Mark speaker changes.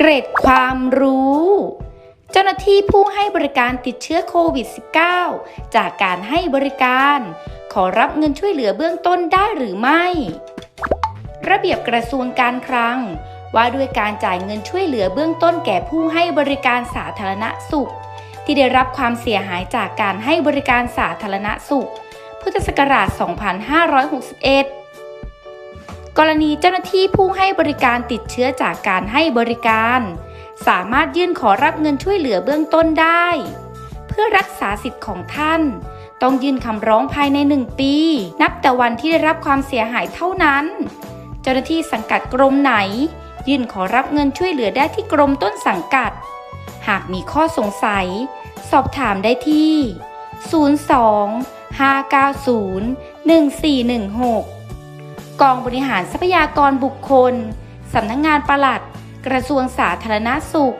Speaker 1: เกร็ดความรู้ เจ้าหน้าที่ผู้ให้บริการติดเชื้อโควิด -19 จากการให้บริการ ขอรับเงินช่วยเหลือเบื้องต้นได้หรือไม่ ระเบียบกระทรวงการคลัง ว่าด้วยการจ่ายเงินช่วยเหลือเบื้องต้นแก่ผู้ให้บริการสาธารณสุข ที่ได้รับความเสียหายจากการให้บริการสาธารณสุข พุทธศักราช 2561 กรณีเจ้าหน้าที่ผู้ให้บริการติดเชื้อจากการให้บริการ สามารถยื่นขอรับเงินช่วยเหลือเบื้องต้นได้ เพื่อรักษาสิทธิ์ของท่าน ต้องยื่นคำร้องภายใน 1 ปี นับแต่วันที่ได้รับความเสียหายเท่านั้น เจ้าหน้าที่สังกัดกรมไหน ยื่นขอรับเงินช่วยเหลือได้ที่กรมต้นสังกัด หากมีข้อสงสัย สอบถามได้ที่ 02 590 1416 กองบริหารทรัพยากรบุคคล สำนักงงานปลัด กระทรวงสาธารณสุข